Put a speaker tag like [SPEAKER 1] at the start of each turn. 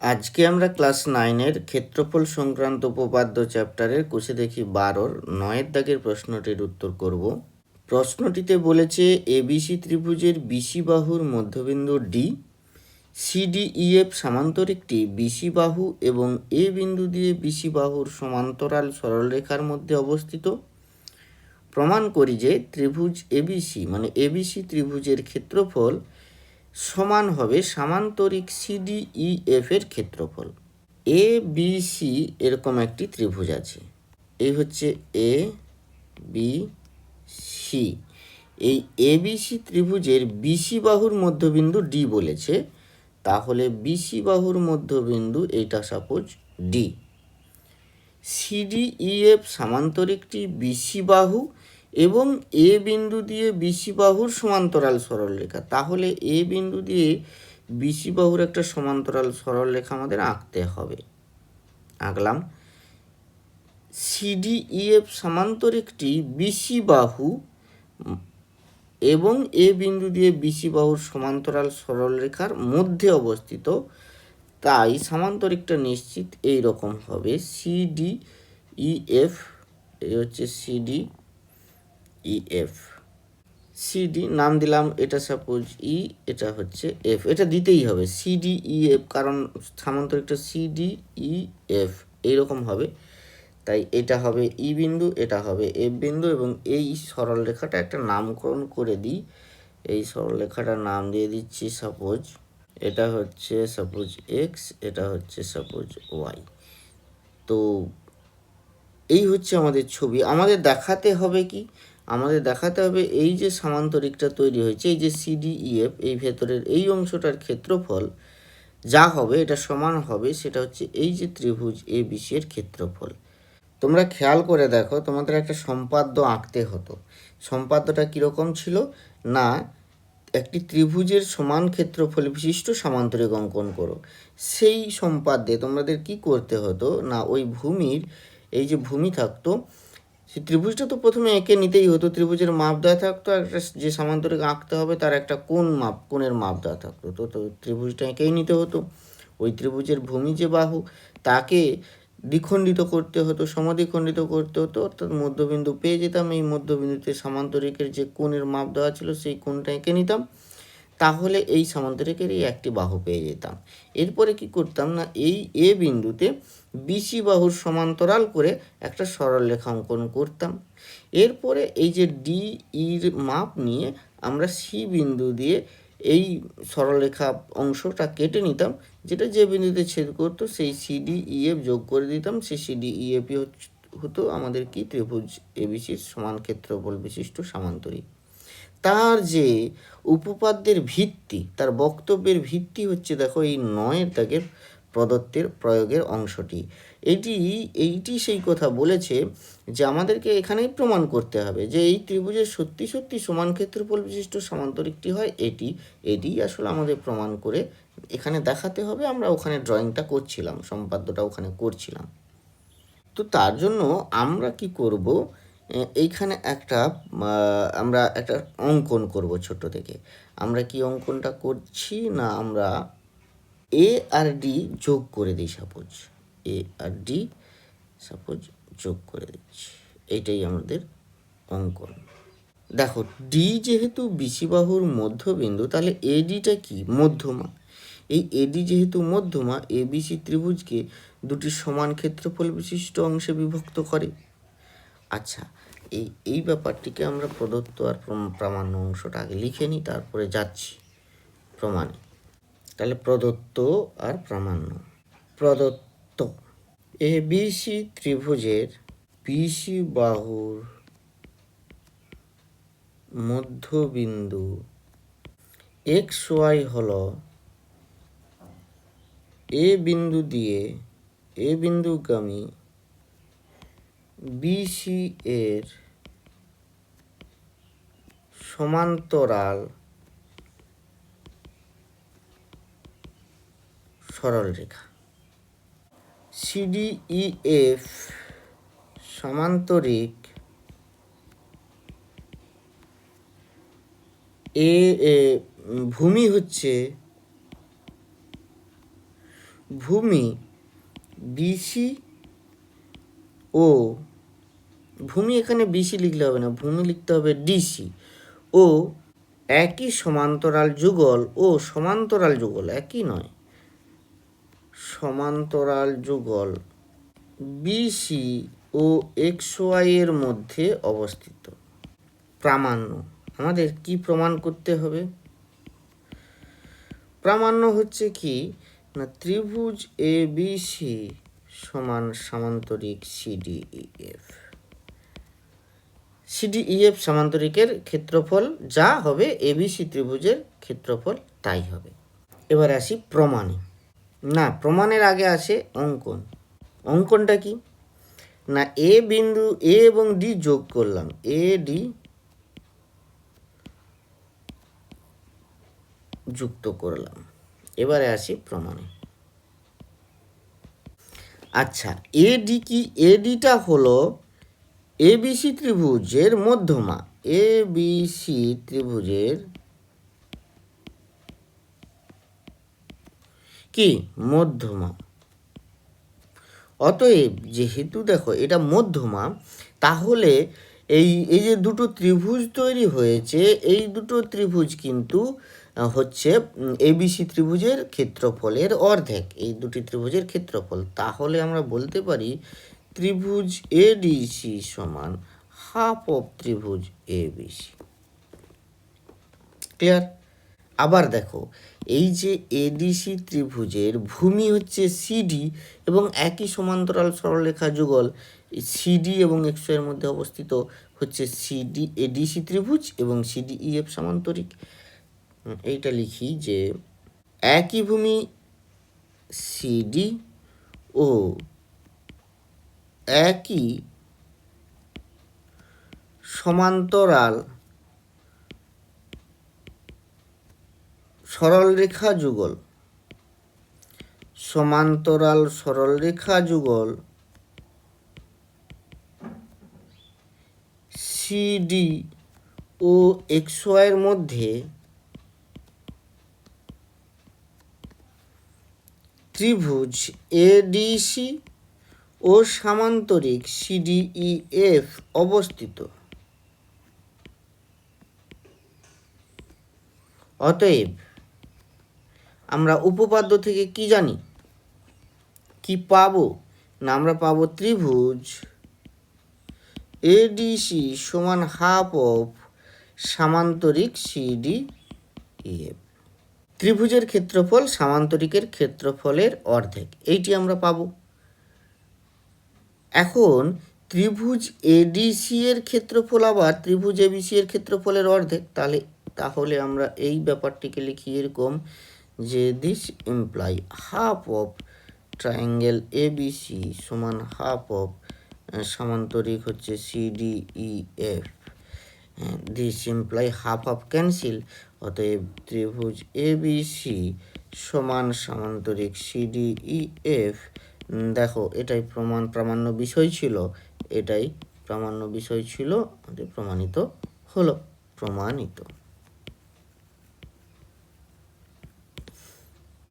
[SPEAKER 1] আজকে আমরা ক্লাস নাইনের ক্ষেত্রফল সংক্রান্ত উপপাদ্য চ্যাপ্টারের কুশে দেখি বারোর, নয়ের দাগের প্রশ্নটির উত্তর করব। প্রশ্নটিতে বলেছে এবিসি ত্রিভুজের বিসি বাহুর মধ্যবিন্দু ডি সিডিইএফ সামান্তরিকটি বিসি বাহু এবং এ বিন্দু দিয়ে বিসি বাহুর সমান্তরাল সরলরেখার মধ্যে অবস্থিত। প্রমাণ করি যে ত্রিভুজ এবিসি মানে এবিসি ত্রিভুজের ক্ষেত্রফল সমান হবে সামান্তরিক সিডিইএফ এর ক্ষেত্রফল। এ বি সি এরকম একটি ত্রিভুজ আছে। এই হচ্ছে এ বি সি এই এবিসি ত্রিভুজের বিসি বাহুর মধ্যবিন্দু ডি বলেছে, তাহলে বিসি বাহুর মধ্যবিন্দু এইটা সাপোজ ডি সিডিইএফ সামান্তরিকটি বিসি বাহু এবং এ বিন্দু দিয়ে বিসি বাহুর সমান্তরাল সরলরেখা। তাহলে এ বিন্দু দিয়ে বিসি বাহুর একটা সমান্তরাল সরলরেখা আমাদের আঁকতে হবে। আঁকলাম। সিডিইএফ সামান্তরিকটি বিসি বাহু এবং এ বিন্দু দিয়ে বিসি বাহুর সমান্তরাল সরলরেখার মধ্যে অবস্থিত। তাই সামান্তরিকটা নিশ্চিত এই রকম হবে সিডি ইএফ এই হচ্ছে সিডি ইএফ সিডি নাম দিলাম, এটা সাপোজ ই এটা হচ্ছে এফ এটা দিতেই হবে সিডি ইএফ কারণ সামান্তরিকটা সিডি ই এফ এইরকম হবে। তাই এটা হবে ই বিন্দু, এটা হবে এফ বিন্দু, এবং এই সরল রেখাটা একটা নামকরণ করে দিই। এই সরল রেখাটার নাম দিয়ে দিচ্ছি সাপোজ এটা হচ্ছে সাপোজ এক্স এটা হচ্ছে সাপোজ ওয়াই তো এই হচ্ছে আমাদের ছবি। আমাদের দেখাতে হবে কি? আমাদের দেখাতে হবে এই যে সামান্তরিকটা তৈরি হয়েছে, এই যে সিডিইএফ এই ভেতরের এই অংশটার ক্ষেত্রফল যা হবে, এটা সমান হবে, সেটা হচ্ছে এই যে ত্রিভুজ এ এর ক্ষেত্রফল। তোমরা খেয়াল করে দেখো, তোমাদের একটা সম্পাদ্য আঁকতে হতো। সম্পাদ্যটা কীরকম ছিল? না, একটি ত্রিভুজের সমান ক্ষেত্রফল বিশিষ্ট সামান্তরিক অঙ্কন করো। সেই সম্পাদ্যে তোমাদের কি করতে হতো? না, ওই ভূমির, এই যে ভূমি থাকতো সেই ত্রিভুজটা তো প্রথমে এঁকে নিতেই হতো। ত্রিভুজের মাপ দেওয়া থাকতো, একটা যে সামান্তরিক আঁকতে হবে তার একটা কোন মাপ, কোণের মাপ দেওয়া থাকতো। তো তো ত্রিভুজটা এঁকেই নিতে হতো। ওই ত্রিভুজের ভূমি যে বাহু, তাকে দ্বিখণ্ডিত করতে হতো, সমদ্বিখণ্ডিত করতে হতো। অর্থাৎ মধ্যবিন্দু পেয়ে যেতাম, এই মধ্যবিন্দুতে সামান্তরিকের যে কোণের মাপ দেওয়া ছিল, সেই কোণটা এঁকে নিতাম। তাহলে এই সামান্তরিকের এই একটি বাহু পেয়ে যেতাম। এরপরে কি করতাম না, এই এ বিন্দুতে বিসি বাহুর সমান্তরাল করে একটা সরলরেখা অঙ্কন করতাম। এরপরে এই যে ডি ইর মাপ নিয়ে আমরা সি বিন্দু দিয়ে এই সরলরেখা অংশটা কেটে নিতাম, যেটা যে বিন্দুতে ছেদ করতো সেই সিডি ইএফ যোগ করে দিতাম। সেই সিডি ইএফই হতো আমাদের কি ত্রিভুজ এবিসির সমান ক্ষেত্রফল বিশিষ্ট সামান্তরিক। তার যে উপপাদ্যের ভিত্তি, তার বক্তব্যের ভিত্তি হচ্ছে দেখো এই নয়ের দাগের প্রদত্তের প্রয়োগের অংশটি। এটি, এইটি সেই কথা বলেছে যে আমাদেরকে এখানেই প্রমাণ করতে হবে যে এই ত্রিভুজের সত্যি সত্যি সমান ক্ষেত্রফল বিশিষ্ট সামান্তরিকটি হয়, এটি এটি আসলে আমাদের প্রমাণ করে এখানে দেখাতে হবে, আমরা ওখানে ড্রয়িংটা করছিলাম, সম্পাদ্যটা ওখানে করছিলাম। তো তার জন্য আমরা কি করব এইখানে একটা আমরা একটা অঙ্কন করব ছোট থেকে। আমরা কি অঙ্কনটা করছি না আমরা এ আর ডি যোগ করে দিই সাপোজ এ আর ডি সাপোজ যোগ করে দিচ্ছি। এইটাই আমাদের অঙ্কন। দেখো ডি যেহেতু বিসিবাহুর মধ্যবিন্দু, তাহলে এডিটা কি? মধ্যমা। এই এডি যেহেতু মধ্যমা এবিসি ত্রিভুজকে দুটি সমান ক্ষেত্রফল বিশিষ্ট অংশে বিভক্ত করে। আচ্ছা এই এই ব্যাপারটিকে আমরা প্রদত্ত আর প্রামাণ্য অংশটা আগে লিখে নিই, তারপরে যাচ্ছি প্রমাণে। তাহলে প্রদত্ত আর প্রামাণ্য। প্রদত্ত। এ বিসি ত্রিভুজের বিসি বাহুর মধ্যবিন্দু এক্স ওয়াই হল এ বিন্দু দিয়ে এ বিন্দুগামী বিসি এর সমান্তরাল সরলরেখা। সিডিইএফ সমান্তরিক এ ভূমি হচ্ছে ভূমি বিসি ও, ভূমি এখানে বিসি লিখলে হবে না, ভূমি লিখতে হবে ডিসি ও, একই সমান্তরাল যুগল, ও সমান্তরাল যুগল, একই নয়। সমান্তরাল যুগল বিসি ও এক্সের মধ্যে অবস্থিত। প্রামাণ্য। আমাদের কি প্রমাণ করতে হবে? প্রামাণ্য হচ্ছে কি? না, ত্রিভুজ এ বি সি সমান সামান্তরিক সিডিইএফ সিডিইএফ সামান্তরিকের ক্ষেত্রফল যা হবে এবিসি ত্রিভুজের ক্ষেত্রফল তাই হবে। এবার আসি প্রমাণে। না, প্রমাণের আগে আসে অঙ্কন। অঙ্কনটা কি? না, এ বিন্দু এ এবং ডি যোগ করলাম। এ ডি যুক্ত করলাম। এবারে আসি প্রমাণে। আচ্ছা এডি কি, এডিটা হলো এবিসি ত্রিভুজের মধ্যমা। এবিসি ত্রিভুজের কি? মধ্যমা। অতএব যেহেতু দেখো এটা মধ্যমা, তাহলে এই এই যে দুটো ত্রিভুজ তৈরি হয়েছে, এই দুটো ত্রিভুজ কিন্তু হচ্ছে এবিসি ত্রিভুজের ক্ষেত্রফলের অর্ধেক। এই দুটি ত্রিভুজের ক্ষেত্রফল। তাহলে আমরা বলতে পারি ত্রিভুজ এডিসি সমান হাফ অফ ত্রিভুজ এবিসি ক্লিয়ার আবার দেখো এই যে এডিসি ত্রিভুজের ভূমি হচ্ছে সিডি এবং একই সমান্তরাল সরলরেখা যুগল সিডি এবং এক্সের মধ্যে অবস্থিত হচ্ছে সিডি এডিসি ত্রিভুজ এবং সিডিইএফ সামান্তরিক। উম, এইটা লিখি যে একই ভূমি সিডি ও একই সমান্তরাল সরলরেখা যুগল, সমান্তরাল সরলরেখা যুগল সিডি ও এক্সের মধ্যে ত্রিভুজ, এডিসি ও সামান্তরিক সিডিইএফ অবস্থিত। অতএব, আমরা উপপাদ্য থেকে কি জানি? কি পাবো? না, আমরা পাবো ত্রিভুজ। এডিসি সমান হাফ অফ সামান্তরিক সিডি ইএফ ত্রিভুজের ক্ষেত্রফল সামান্তরিকের ক্ষেত্রফলের অর্ধেক। এইটি আমরা পাবো। এখন ত্রিভুজ এডিসি এর ক্ষেত্রফল আবার ত্রিভুজ এবিসি এর ক্ষেত্রফলের অর্ধেক। তাহলে তাহলে আমরা এই ব্যাপারটিকে লিখি এরকম যে this imply half of triangle ABC সমান হাফ অফ সামান্তরিক হচ্ছে CDEF this imply half of cancel অতএব ত্রিভুজ এ বি সি সমান সামান্তরিক সিডি ই এফ দেখো, এটাই প্রমাণ, প্রামাণ্য বিষয় ছিল। এটাই প্রামাণ্য বিষয় ছিল প্রমাণিত হলো, প্রমাণিত।